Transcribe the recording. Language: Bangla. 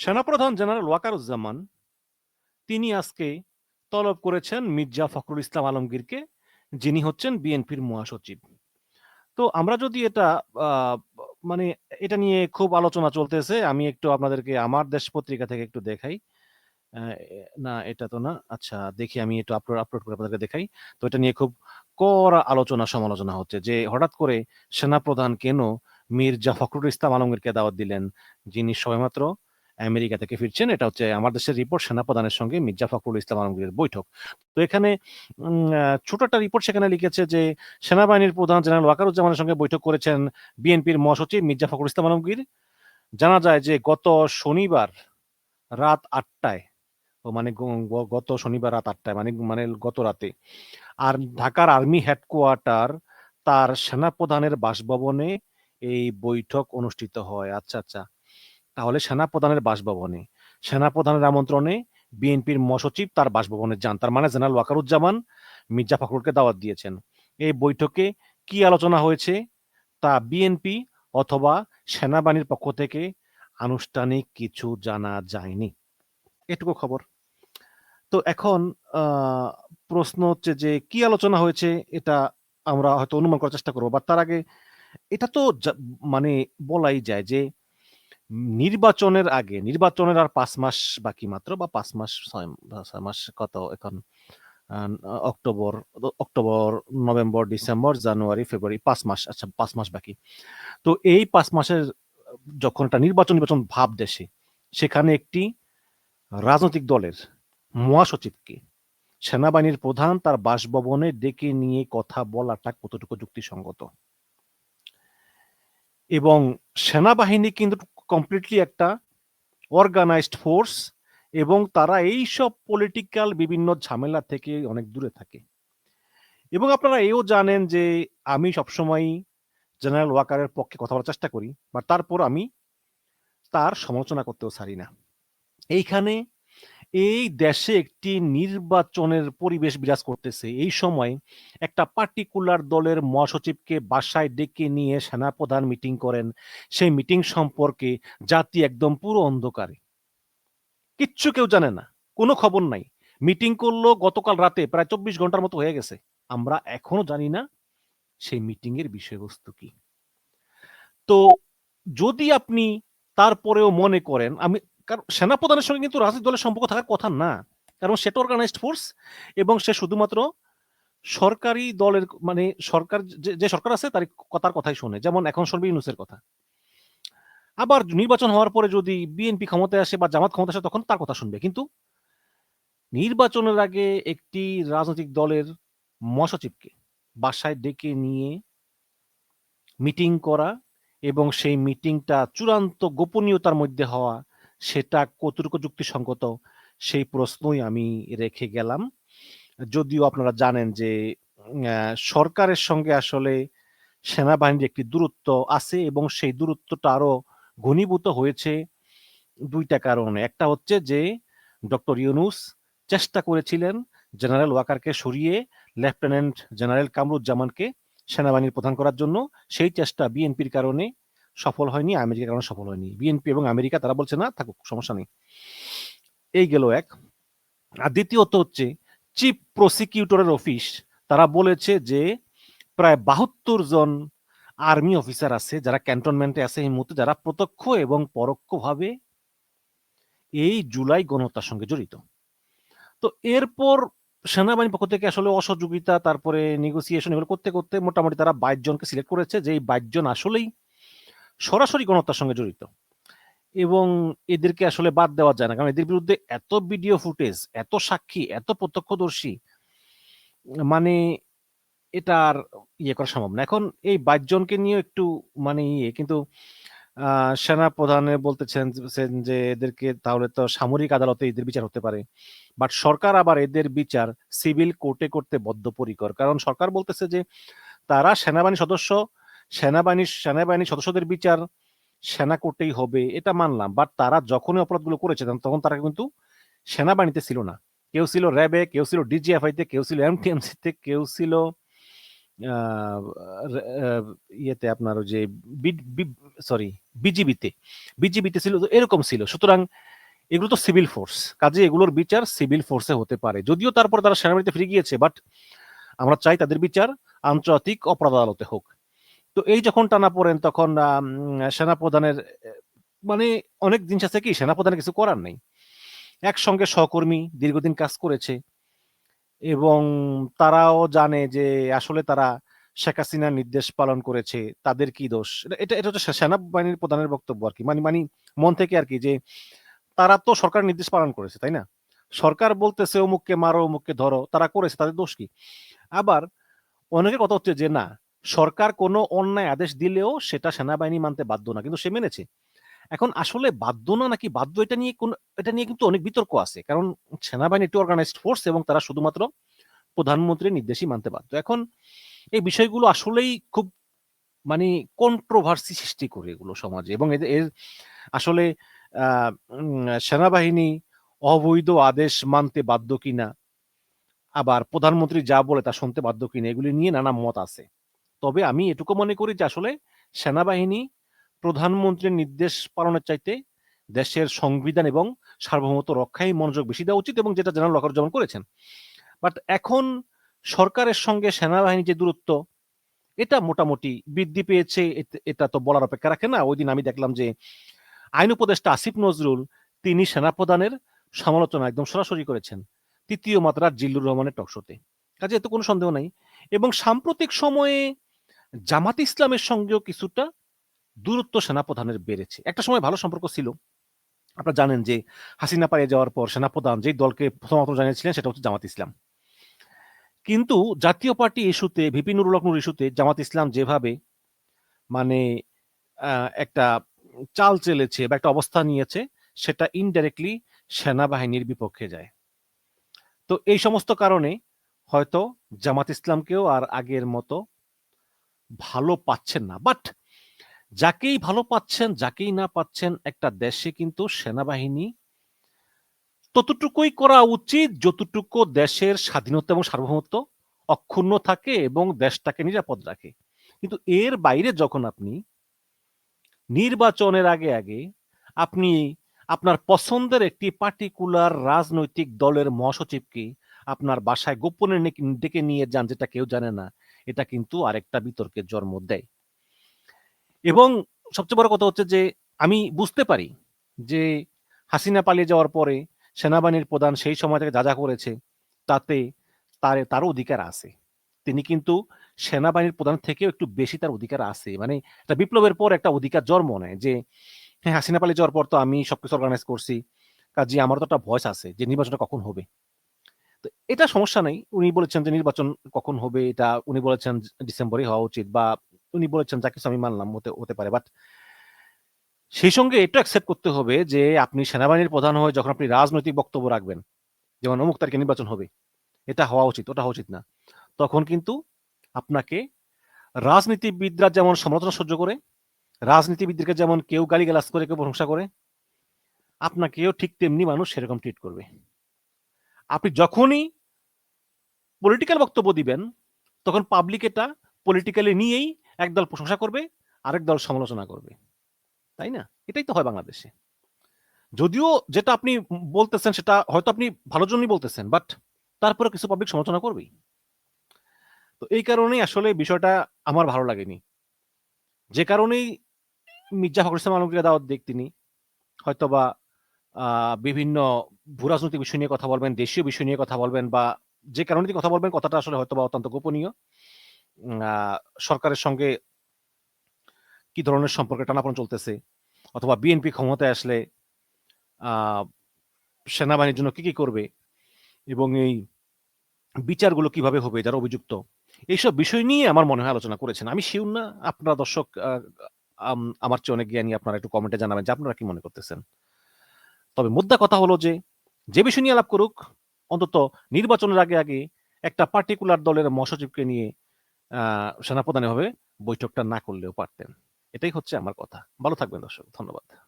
সেনাপ্রধান জেনারেল ওয়াকারুজ্জামান, তিনি আজকে তলব করেছেন মির্জা ফখরুল ইসলাম আলমগীরকে, যিনি হচ্ছেন বিএনপির মহাসচিব। তো আমরা যদি এটা মানে এটা নিয়ে খুব আলোচনা চলতেছে, আমি একটু আপনাদেরকে আমার দেশ পত্রিকা থেকে একটু দেখাই। না, এটা তো না। আচ্ছা দেখি আমি একটু আপলোড আপলোড করে আপনাদেরকে দেখাই। তো এটা নিয়ে খুব কড়া আলোচনা, সমালোচনা হচ্ছে যে, হঠাৎ করে সেনাপ্রধান কেন মির্জা ফখরুল ইসলাম আলমগীরকে দাওয়াত দিলেন, যিনি সবেমাত্র আমেরিকা থেকে ফিরছেন, এটা হচ্ছে আমার দেশের রিপোর্ট সেনাপ্রধানের সঙ্গে মির্জা ফখরুল ইসলাম আলমগীরের বৈঠক। তো এখানে ছোট একটা রিপোর্ট সেখানে লিখেছে যে, সেনাবাহিনীর প্রধান জেনারেল ওয়াকারুজ্জামানের সঙ্গে বৈঠক করেছেন বিএনপির মহাসচিব মির্জা ফখরুল ইসলাম আলমগীর। জানা যায় যে, গত শনিবার রাত আটটায় মানে গত শনিবার রাত আটটায় মানে মানে গত রাতে, আর ঢাকার আর্মি হেডকোয়ার্টার তার সেনাপ্রধানের বাসভবনে এই বৈঠক অনুষ্ঠিত হয়। আচ্ছা আচ্ছা। তাহলে সেনাপ্রধানের বাসভবনে। সেনাপ্রধানের আমন্ত্রণে বিএনপির মহাসচিব তার বাসভবনে যান। তার মানে জেনারেল ওয়াকারুজ্জামান মির্জা ফখরুলকে দাওয়াত দিয়েছেন। এই বৈঠকে কি আলোচনা হয়েছে? তা বিএনপি অথবা সেনাবাহিনীর পক্ষ থেকে আনুষ্ঠানিক কিছু জানা যায়নি। এটুকু খবর। তো এখন প্রশ্ন হচ্ছে যে কি আলোচনা হয়েছে এটা আমরা হয়তো অনুমান করার চেষ্টা করব। বা তার আগে এটা তো মানে বলাই যায় যে নির্বাচনের আগে, নির্বাচনের আর পাঁচ মাস বাকি মাত্র বা পাঁচ মাস, ছয় মাস কত এখন? October October, November, December, January, February, পাঁচ মাস আচ্ছা পাঁচ মাস বাকি। তো এই পাঁচ মাসের, যখন একটা নির্বাচন নির্বাচন ভাব দেশে, সেখানে একটি রাজনৈতিক দলের মহাসচিবকে সেনাবাহিনীর প্রধান তার বাসভবনে ডেকে নিয়ে কথা বলাটা কতটুকু যুক্তিসঙ্গত? এবং সেনাবাহিনী কিন্তু কমপ্লিটলি একটা অর্গানাইজড ফোর্স এবং তারা এই সব পলিটিক্যাল বিভিন্ন ঝামেলা থেকে অনেক দূরে থাকে। এবং আপনারা এও জানেন যে আমি সবসময় জেনারেল ওয়াকারের পক্ষে কথা বলার চেষ্টা করি বা তারপর আমি তার সমালোচনা করতেও ছাড়ি না। এইখানে এই দেশে একটি নির্বাচনের পরিবেশ বিরাজ করতেছে। এই সময় একটা পার্টিকুলার দলের মহাসচিবকে বাসায় ডেকে নিয়ে সেনাপ্রধান মিটিং করেন। সেই মিটিং সম্পর্কে জাতি একদম পুরো অন্ধকারে। কিচ্ছু কেউ জানে না, কোনো খবর নাই। মিটিং করল গতকাল রাতে, প্রায় চব্বিশ ঘণ্টার মতো হয়ে গেছে। আমরা এখনও জানি না সেই মিটিং এর বিষয়বস্তু কি। তো যদি আপনি তারপরেও মনে করেন, আমি কারণ সেনাপ্রধানের সঙ্গে কিন্তু রাজনৈতিক দলের সম্পর্ক থাকার কথা না। কারণ সেটা অর্গানাইজড ফোর্স এবং সে শুধুমাত্র সরকারি দলের মানে সরকার যে- সরকার আছে তার কথার কথাই শোনে। যেমন এখন শুনবে ইউনুসের কথা। আবার নির্বাচন হওয়ার পরে যদি বিএনপি ক্ষমতায় আসে বা জামাত ক্ষমতায় আসে তখন তার কথা শুনবে। কিন্তু নির্বাচনের আগে একটি রাজনৈতিক দলের মহাসচিবকে বাসায় ডেকে নিয়ে মিটিং করা এবং সেই মিটিংটা চূড়ান্ত গোপনীয়তার মধ্যে হওয়া সেটা কতটুকু যুক্তিসঙ্গত সেই প্রশ্নই আমি রেখে গেলাম। যদিও আপনারা জানেন যে সরকারের সঙ্গে আসলে সেনাবাহিনীর একটি দূরত্ব আছে এবং সেই দূরত্বটা আরও ঘনীভূত হয়েছে দুইটা কারণে। একটা হচ্ছে যে, ডক্টর ইউনুস চেষ্টা করেছিলেন জেনারেল ওয়াকারকে সরিয়ে লেফটেন্যান্ট জেনারেল কামরুজ্জামানকে সেনাবাহিনীর প্রধান করার জন্য। সেই চেষ্টা বিএনপির কারণে সফল হয়নি, আমেরিকার কারণে সফল হয়নি। বিএনপি এবং আমেরিকা, তারা বলছে, না, থাকুক, সমস্যা নেই। এই গেল এক। আর দ্বিতীয়ত হচ্ছে, চিফ প্রসিকিউটরের অফিস, তারা বলেছে যে, প্রায় বাহাত্তর জন আর্মি অফিসার আছে, যারা ক্যান্টনমেন্টে আছে এই মুহূর্তে, যারা প্রত্যক্ষ এবং পরোক্ষভাবে এই জুলাই গণহত্যার সঙ্গে জড়িত। তো এরপর সেনাবাহিনীর পক্ষ থেকে আসলে অসহযোগিতা, তারপরে নেগোসিয়েশন এগুলো করতে করতে মোটামুটি তারা বাইশ জনকে সিলেক্ট করেছে যে এই বাইশ জন আসলেই সরাসরি গণহত্যার সঙ্গে জড়িত। এবং এদেরকে আসলে বাদ দেওয়া যায় না। কারণ এদের বিরুদ্ধে এত ভিডিও ফুটেজ, এত সাক্ষী, এত প্রত্যক্ষদর্শী মানে এটা আর ইয়ে করা সম্ভব না। এখন এই বাইশ জনকে নিয়ে একটু মানে ইয়ে কিন্তু সেনা প্রধানে বলতেছেন যে- যে এদেরকে তাহলে তো সামরিক আদালতে এদের বিচার হতে পারে। বাট সরকার আবার এদের বিচার সিভিল কোর্টে করতে বদ্ধপরিকর। কারণ সরকার বলতেছে যে, তারা সেনাবাহিনী সদস্য সেনাবাহিনী সেনাবাহিনীর সদস্যদের বিচার সেনা কোর্টেই হবে, এটা মানলাম। বাট তারা যখনই অপরাধগুলো করেছে, তখন তারা কিন্তু সেনাবাহিনীতে ছিল না। কেউ ছিল র্যাবে, কেউ ছিল ডিজিএফআই তে, কেউ ছিল এমটিএমসি তে, কেউ ছিল ইয়েতে আপনার যে সরি বিজিবিতে বিজিবিতে ছিল এরকম ছিল। সুতরাং এগুলো তো সিভিল ফোর্স। কাজে এগুলোর বিচার সিভিল ফোর্সে হতে পারে। যদিও তারপর তারা সেনাবাহিনীতে ফিরে গিয়েছে, বাট আমরা চাই তাদের বিচার আন্তর্জাতিক অপরাধ আদালতে হোক। তো এই যখন টানা পড়েন তখন সেনাপ্রধানের মানে অনেক দিন আছে কি, সেনাপ্রধানের কিছু করার নেই। একসঙ্গে সহকর্মী দীর্ঘদিন কাজ করেছে এবং তারাও জানে যে আসলে তারা শেখ হাসিনার নির্দেশ পালন করেছে, তাদের কি দোষ? এটা এটা এটা হচ্ছে সেনাবাহিনীর প্রধানের বক্তব্য আর কি। মানে মানে মন থেকে আর কি যে তারা তো সরকার নির্দেশ পালন করেছে, তাই না? সরকার বলতেছে অমুককে মারো, অমুককে ধরো, তারা করেছে, তাদের দোষ কি? আবার অনেকের কথা হচ্ছে যে না সরকার কোনো অন্যায় আদেশ দিলেও সেটা সেনাবাহিনী মানতে বাধ্য না, কিন্তু সে মেনেছে। এখন আসলে বাধ্য না নাকি বাধ্য এটা নিয়ে কোন, এটা নিয়ে কিন্তু অনেক বিতর্ক আছে, কারণ সেনাবাহিনী একটি অর্গানাইজড ফোর্স এবং তারা শুধুমাত্র প্রধানমন্ত্রীর নির্দেশই মানতে বাধ্য। এখন এই বিষয়গুলো আসলেই খুব মানে কন্ট্রোভার্সি সৃষ্টি করে এগুলো সমাজে এবং এর আসলে সেনাবাহিনী অবৈধ আদেশ মানতে বাধ্য কিনা, আবার প্রধানমন্ত্রী যা বলে তা শুনতে বাধ্য কিনা, এগুলি নিয়ে নানা মত আছে। তবে আমি এটুকু মনে করি যে, আসলে সেনাবাহিনী প্রধানমন্ত্রীর নির্দেশ পালনের চাইতে দেশের সংবিধান এবং সার্বভৌমত্ব রক্ষায় মনোযোগ বেশি দেওয়া উচিত এবং যেটা জেনারেল লকার যেমন করেছেন। বাট এখন সরকারের সঙ্গে সেনাবাহিনী যে দূরত্ব, এটা মোটামুটি বৃদ্ধি পেয়েছে এটা তো বলার অপেক্ষা রাখে না। ওই দিন আমি দেখলাম যে, আইন উপদেষ্টা আসিফ নজরুল তিনি সেনাপ্রধানের সমালোচনা একদম সরাসরি করেছেন, তৃতীয় মাত্রার জিল্লুর রহমানের টকশোতে কাজে এতে কোনো সন্দেহ নাই। এবং সাম্প্রতিক সময়ে জামাত ইসলামের সঙ্গেও কিছুটা দূরত্ব সেনাপ্রধানের বেড়েছে। একটা সময় ভালো সম্পর্ক ছিল। আপনারা জানেন যে হাসিনা পালিয়ে যাওয়ার পর সেনাপ্রধান যেই দলকে প্রথমত জানিয়েছিলেন সেটা হচ্ছে জামাত ইসলাম। কিন্তু জাতীয় পার্টি ইস্যুতে, ভিপি নুরুল হকনুর ইস্যুতে জামাত ইসলাম যেভাবে মানে একটা চাল চেলেছে বা একটা অবস্থা নিয়েছে, সেটা ইনডাইরেক্টলি সেনাবাহিনীর বিপক্ষে যায়। তো এই সমস্ত কারণে হয়তো জামাত ইসলামকেও আর আগের মতো ভালো পাচ্ছেন না। বাট যাকেই ভালো পাচ্ছেন, যাকেই না পাচ্ছেন, একটা দেশে কিন্তু সেনাবাহিনী ততটুকুই করা উচিত যতটুকু দেশের স্বাধীনতা এবং সার্বভৌমত্ব অক্ষুণ্ণ থাকে এবং দেশটাকে নিরাপদ রাখে। কিন্তু এর বাইরে যখন আপনি নির্বাচনের আগে আগে আপনি আপনার পছন্দের একটি পার্টিকুলার রাজনৈতিক দলের মহাসচিবকে আপনার বাসায় গোপনে ডেকে নিয়ে যান যেটা কেউ জানে না। এটা কিন্তু আরেকটা বিতর্কের জন্ম দেয়। এবং সবচেয়ে বড় কথা হচ্ছে যে, আমি বুঝতে পারি যে, হাসিনা পালিয়ে যাওয়ার পরে সেনাবাহিনীর প্রধান সেই সময় থেকে যা যা করেছে, তাতে তার, তারও অধিকার আছে। তিনি কিন্তু সেনাবাহিনীর প্রধান থেকেও একটু বেশি তার অধিকার আছে। মানে একটা বিপ্লবের পর একটা অধিকার জন্ম নেয় যে হ্যাঁ হাসিনা পালিয়ে যাওয়ার পর তো আমি সবকিছু অর্গানাইজ করছি। কাজে আমার তো একটা ভয়েস আছে যে, নির্বাচনটা কখন হবে? তো এটা সমস্যা নেই। উনি বলেছেন যে নির্বাচন কখন হবে, এটা উনি বলেছেন ডিসেম্বরে হওয়া উচিত বা উনি বলেছেন যা কিছু আমি মানলাম হতে হতে পারে। বাট সেই সঙ্গে এটা অ্যাকসেপ্ট করতে হবে যে আপনি সেনাবাহিনীর প্রধান হয়ে যখন আপনি রাজনৈতিক বক্তব্য রাখবেন, যেমন অমুক তারিখে নির্বাচন হবে, এটা হওয়া উচিত, ওটা হওয়া উচিত না। তখন কিন্তু আপনাকে রাজনীতিবিদরা যেমন সমালোচনা সহ্য করে, রাজনীতিবিদদেরকে যেমন কেউ গালিগালাজ করে, কেউ প্রশংসা করে, আপনাকেও ঠিক তেমনি মানুষ সেরকম ট্রিট করবে। আপনি যখনই পলিটিক্যাল বক্তব্য দিবেন, তখন পাবলিক এটা পলিটিক্যালি নিয়েই একদল প্রশংসা করবে, আরেক দল সমালোচনা করবে। তাই না? এটাই তো হয় বাংলাদেশে। যদিও যেটা আপনি বলতেছেন সেটা হয়তো আপনি ভালোর জন্যই বলতেছেন বাট তারপরে কিছু পাবলিক সমালোচনা করবেই। তো এই কারণেই আসলে বিষয়টা আমার ভালো লাগেনি। যে কারণেই মির্জা ফখরুল ইসলাম আলমগীর দাওয়াত দিক তিনি, হয়তোবা বিভিন্ন ভূরাজনৈতিক বিষয় নিয়ে কথা বলবেন, দেশীয় বিষয় নিয়ে কথা বলবেন বা যে কারণে কথা বলবেন, কথাটা আসলে হয়তো বা অত্যন্ত গোপনীয়। সরকারের সঙ্গে কি ধরনের সম্পর্কে টানাপোড়েন চলতেছে? অথবা বিএনপি ক্ষমতায় আসলে সেনাবাহিনীর জন্য কি কি করবে? এবং এই বিচারগুলো কীভাবে হবে যারা অভিযুক্ত? এইসব বিষয় নিয়ে আমার মনে হয় আলোচনা করেছেন। আমি শিউর না, আপনারা দর্শক আম- আমার চেয়ে অনেক জ্ঞানী, আপনারা একটু কমেন্টে জানাবেন যে আপনারা কি মনে করতেছেন? তবে মুদ্রা কথা হলো যে যে বিষয় নিয়ে আলাপ করুক, অন্তত নির্বাচনের আগে আগে একটা পার্টিকুলার দলের মহাসচিবকে নিয়ে সেনাপ্রধান এভাবে বৈঠকটা না করলেও পারতেন। এটাই হচ্ছে আমার কথা। ভালো থাকবেন দর্শক, ধন্যবাদ।